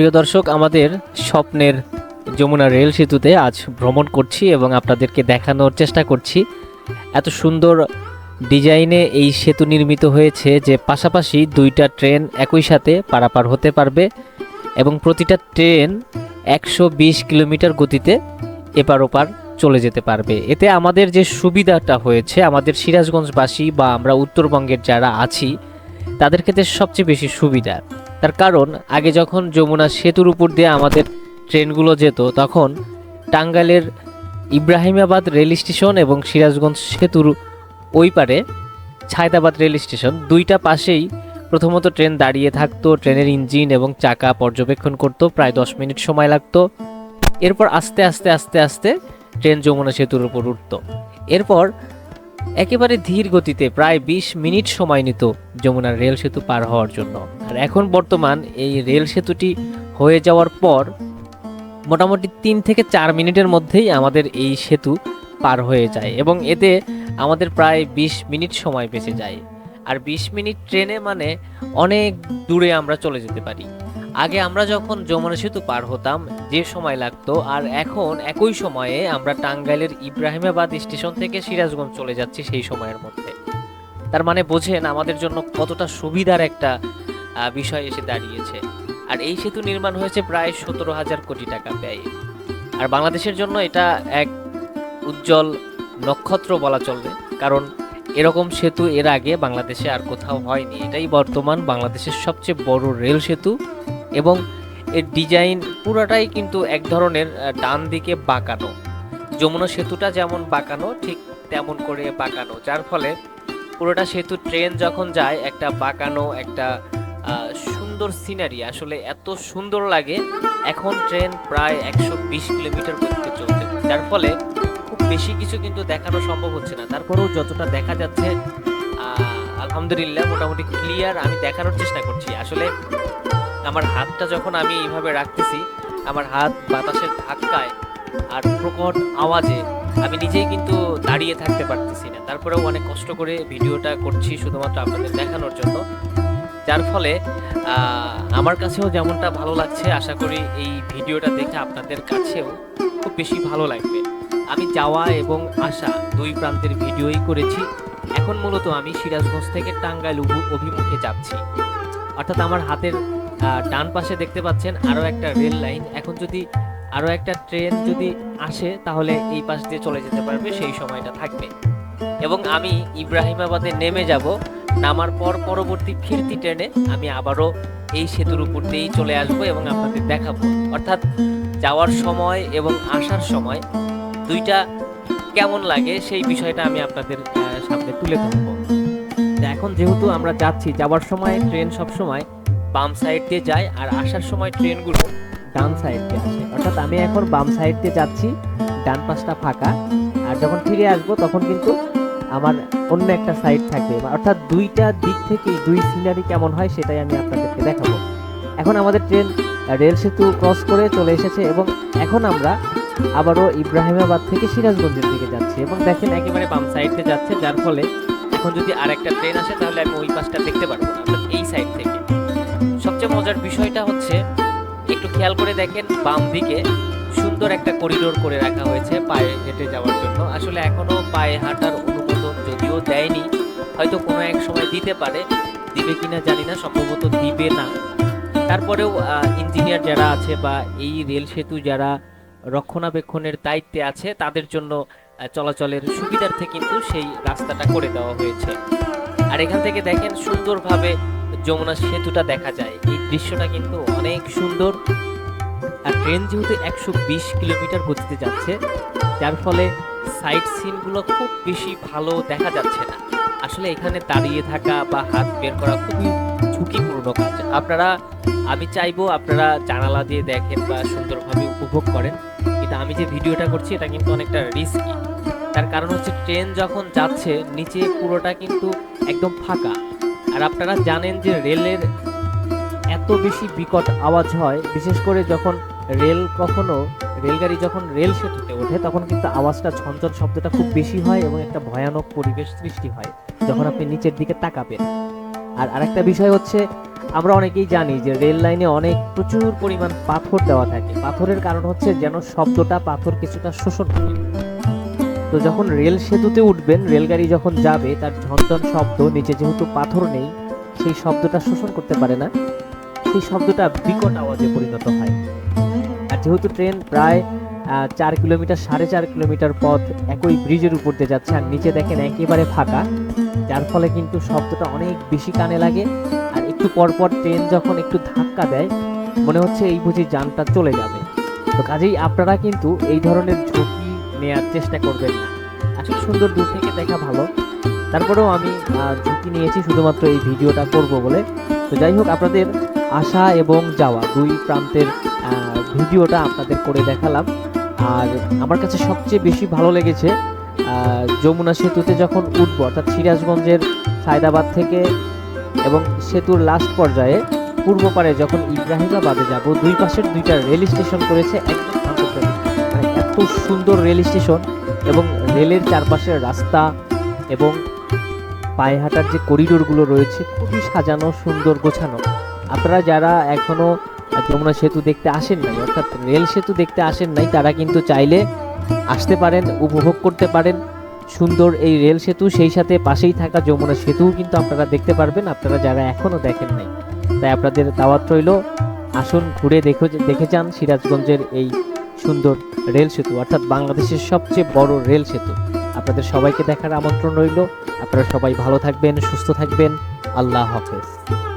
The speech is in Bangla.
প্রিয় দর্শক, আমাদের স্বপ্নের যমুনা রেল সেতুতে আজ ভ্রমণ করছি এবং আপনাদেরকে দেখানোর চেষ্টা করছি। এত সুন্দর ডিজাইনে এই সেতু নির্মিত হয়েছে যে পাশাপাশি দুইটা ট্রেন একই সাথে পারাপার হতে পারবে এবং প্রতিটা ট্রেন একশো বিশ কিলোমিটার গতিতে এপার ওপার চলে যেতে পারবে। এতে আমাদের যে সুবিধাটা হয়েছে, আমাদের সিরাজগঞ্জবাসী বা আমরা উত্তরবঙ্গের যারা আছি, তাদের ক্ষেত্রে সবচেয়ে বেশি সুবিধা। তার কারণ, আগে যখন যমুনা সেতুর উপর দিয়ে আমাদের ট্রেনগুলো যেত, তখন টাঙ্গাইলের ইব্রাহিমাবাদ রেল স্টেশন এবং সিরাজগঞ্জ সেতুর ওই পারে ছায়দাবাদ রেল স্টেশন দুইটা পাশেই প্রথমত ট্রেন দাঁড়িয়ে থাকতো, ট্রেনের ইঞ্জিন এবং চাকা পর্যবেক্ষণ করতো, প্রায় দশ মিনিট সময় লাগতো। এরপর আস্তে আস্তে আস্তে আস্তে ট্রেন যমুনা সেতুর উপর উঠতো। এরপর একেবারে ধীর গতিতে প্রায় বিশ মিনিট সময় নিত যমুনার রেল সেতু পার হওয়ার জন্য। আর এখন বর্তমান এই রেল সেতুটি হয়ে যাওয়ার পর মোটামুটি তিন থেকে চার মিনিটের মধ্যেই আমাদের এই সেতু পার হয়ে যায় এবং এতে আমাদের প্রায় বিশ মিনিট সময় বেঁচে যায়। আর বিশ মিনিট ট্রেনে মানে অনেক দূরে আমরা চলে যেতে পারি। আগে আমরা যখন যমুনা সেতু পার হতাম, যে সময় লাগতো, আর এখন একই সময়ে আমরা টাঙ্গাইলের ইব্রাহিমাবাদ স্টেশন থেকে সিরাজগঞ্জ চলে যাচ্ছি সেই সময়ের মধ্যে। তার মানে বোঝেন আমাদের জন্য কতটা সুবিধার একটা বিষয় এসে দাঁড়িয়েছে। আর এই সেতু নির্মাণ হয়েছে প্রায় সতেরো হাজার কোটি টাকা ব্যয়ে। আর বাংলাদেশের জন্য এটা এক উজ্জ্বল নক্ষত্র বলা চলবে, কারণ এরকম সেতু এর আগে বাংলাদেশে আর কোথাও হয়নি। এটাই বর্তমান বাংলাদেশের সবচেয়ে বড় রেল সেতু। এবং এর ডিজাইন পুরোটাই কিন্তু এক ধরনের ডান দিকে বাঁকানো। যমুনা সেতুটা যেমন বাঁকানো, ঠিক তেমন করে বাঁকানো। যার ফলে পুরোটা সেতু ট্রেন যখন যায়, একটা বাঁকানো, একটা সুন্দর সিনারি। আসলে এত সুন্দর লাগে, এখন ট্রেন প্রায় একশো বিশ কিলোমিটার গতিতে চলছে। যার ফলে খুব বেশি কিছু কিন্তু দেখানো সম্ভব হচ্ছে না। তারপরেও যতটা দেখা যাচ্ছে আলহামদুলিল্লাহ মোটামুটি ক্লিয়ার আমি দেখানোর চেষ্টা করছি। আসলে আমার হাতটা যখন আমি এইভাবে রাখতেছি, আমার হাত বাতাসের ধাক্কায় আর প্রকট আওয়াজে আমি নিজেই কিন্তু দাঁড়িয়ে থাকতে পারতেছি না। তারপরেও অনেক কষ্ট করে ভিডিওটা করছি শুধুমাত্র আপনাদের দেখানোর জন্য। যার ফলে আমার কাছেও যেমনটা ভালো লাগছে, আশা করি এই ভিডিওটা দেখে আপনাদের কাছেও খুব বেশি ভালো লাগবে। আমি যাওয়া এবং আসা দুই প্রান্তের ভিডিওই করেছি। এখন মূলত আমি সিরাজগঞ্জ থেকে টাঙ্গাইল অভি- অভিমুখে যাচ্ছি। অর্থাৎ আমার হাতের ডান পাশে দেখতে পাচ্ছেন আরও একটা রেল লাইন। এখন যদি আরও একটা ট্রেন যদি আসে, তাহলে এই পাশ দিয়ে চলে যেতে পারবে, সেই সময়টা থাকবে। এবং আমি ইব্রাহিমাবাদে নেমে যাব। নামার পর পরবর্তী ফিরতি ট্রেনে আমি আবারও এই সেতুর উপর দিয়েই চলে আসব এবং আপনাদের দেখাবো। অর্থাৎ যাওয়ার সময় এবং আসার সময় দুইটা কেমন লাগে সেই বিষয়টা আমি আপনাদের সামনে তুলে ধরবো। এখন যেহেতু আমরা যাচ্ছি, যাওয়ার সময় ট্রেন সব সময় বাম সাইড দিয়ে যায় আর আসার সময় ট্রেনগুলো ডান সাইড দিয়ে আসে। অর্থাৎ আমি এখন বাম সাইড দিয়ে যাচ্ছি, ডান পাশটা ফাঁকা। আর যখন ফিরে আসব, তখন কিন্তু আমার অন্য একটা সাইড থাকবে। অর্থাৎ দুইটা দিক থেকেই দুই সিনারি কেমন হয় সেটাই আমি আপনাদেরকে দেখাবো। এখন আমাদের ট্রেন রেল সেতু ক্রস করে চলে এসেছে এবং এখন আমরা আবারও ইব্রাহিমাবাদ থেকে সিরাজগঞ্জের দিকে যাচ্ছি এবং দেখেন একেবারে বাম সাইডে যাচ্ছে, যার ফলে এখন যদি আরেকটা ট্রেন আসে, তাহলে আমি ওই পাশটা দেখতে পারব না। এই সাইড থেকে। সবচেয়ে মজার বিষয়টা হচ্ছে, একটু খেয়াল করে দেখেন, বাম দিকে সুন্দর একটা করিডোর করে রাখা হয়েছে পায়ে হেঁটে যাওয়ার জন্য। আসলে এখনও পায়ে হাঁটার অনুমোদন যদিও দেয়নি, হয়তো কোনো এক সময় দিতে পারে, দিবে কিনা জানি না, সম্ভবত দিবে না। তারপরেও ইঞ্জিনিয়ার যারা আছে বা এই রেল সেতু যারা রক্ষণাবেক্ষণের দায়িত্বে আছে, তাদের জন্য চলাচলের সুবিধার্থে কিন্তু সেই রাস্তাটা করে দেওয়া হয়েছে। আর এখান থেকে দেখেন সুন্দরভাবে যমুনা সেতুটা দেখা যায়। এই দৃশ্যটা কিন্তু অনেক সুন্দর। আর ট্রেন যেহেতু একশো বিশ কিলোমিটার গতিতে যাচ্ছে, যার ফলে সাইড সিনগুলো খুব বেশি ভালো দেখা যাচ্ছে না। আসলে এখানে দাঁড়িয়ে থাকা বা হাত বের করা খুবই ঝুঁকিপূর্ণ কাজ। আপনারা, আমি চাইব আপনারা জানালা দিয়ে দেখেন বা সুন্দরভাবে উপভোগ করেন। কিন্তু আমি যে ভিডিওটা করছি, এটা কিন্তু অনেকটা রিস্কি তার কারণ হচ্ছে ট্রেন যখন যাচ্ছে, নিচে পুরোটা কিন্তু একদম ফাঁকা। আর আপনারা জানেন যে রেলের এত বেশি বিকট আওয়াজ হয়, বিশেষ করে যখন রেল কখনো, রেলগাড়ি যখন রেল সেতুতে ওঠে, তখন কিন্তু আওয়াজটা, ঝনঝন শব্দটা খুব বেশি হয় এবং একটা ভয়ানক পরিবেশ সৃষ্টি হয় যখন আপনি নিচের দিকে তাকাবেন। আর আরেকটা বিষয় হচ্ছে, আমরা অনেকেই জানি যে রেল লাইনে অনেক প্রচুর পরিমাণ পাথর দেওয়া থাকে। পাথরের কারণ হচ্ছে যেন শব্দটা পাথর কিছুটা শোষণ করে। তো যখন রেল সেতুতে উঠবেন, রেলগাড়ি যখন যাবে, তার ঝনঝন শব্দ, নিচে যেহেতু পাথর নেই, সেই শব্দটা শোষণ করতে পারে না। সেই শব্দটা বিকট আওয়াজে পরিণত হয়। আর যেহেতু ট্রেন প্রায় চার কিলোমিটার, সাড়ে চার কিলোমিটার পথ একই ব্রিজের উপর দিয়ে যাচ্ছে, আর নিচে দেখেন একেবারে ফাঁকা, যার ফলে কিন্তু শব্দটা অনেক বেশি কানে লাগে। আর একটু পর পর ট্রেন যখন একটু ধাক্কা দেয়, মনে হচ্ছে এই বুঝি যানটা চলে যাবে। তো কাজেই আপনারা কিন্তু এই ধরনের ঝুঁকি নেয়ার চেষ্টা করবেন না। আসলে সুন্দর দূর থেকে দেখা ভালো। তারপরেও আমি ঝুঁকি নিয়েছি শুধুমাত্র এই ভিডিওটা করব বলে। তো যাই হোক, আপনাদের আসা এবং যাওয়া দুই প্রান্তের ভিডিওটা আপনাদের করে দেখালাম। আর আমার কাছে সবচেয়ে বেশি ভালো লেগেছে যমুনা সেতুতে যখন উঠবো, অর্থাৎ সিরাজগঞ্জের সায়দাবাদ থেকে এবং সেতুর লাস্ট পর্যায়ে, পূর্ব পারে যখন ইব্রাহিমাবাদে যাব, দুই পাশের দুইটা রেল স্টেশন করেছে একদম শান্তপ্রকৃতি। এত সুন্দর রেল স্টেশন এবং রেলের চারপাশের রাস্তা এবং পায়ে হাঁটার যে করিডোরগুলো রয়েছে খুবই সাজানো, সুন্দর, গোছানো। আপনারা যারা এখনও যমুনা সেতু দেখতে আসেন নাই, অর্থাৎ রেল সেতু দেখতে আসেন নাই, তারা কিন্তু চাইলে আসতে পারেন, উপভোগ করতে পারেন। সুন্দর এই রেল সেতু, সেই সাথে পাশেই থাকা যমুনা সেতুও কিন্তু আপনারা দেখতে পারবেন। আপনারা যারা এখনও দেখেন নাই, তাই আপনাদের দাওয়াত রইল। আসুন, ঘুরে দেখে দেখে যান সিরাজগঞ্জের এই সুন্দর রেল সেতু, অর্থাৎ বাংলাদেশের সবচেয়ে বড় রেল সেতু। আপনাদের সবাইকে দেখার আমন্ত্রণ রইল। আপনারা সবাই ভালো থাকবেন, সুস্থ থাকবেন। আল্লাহ হাফেজ।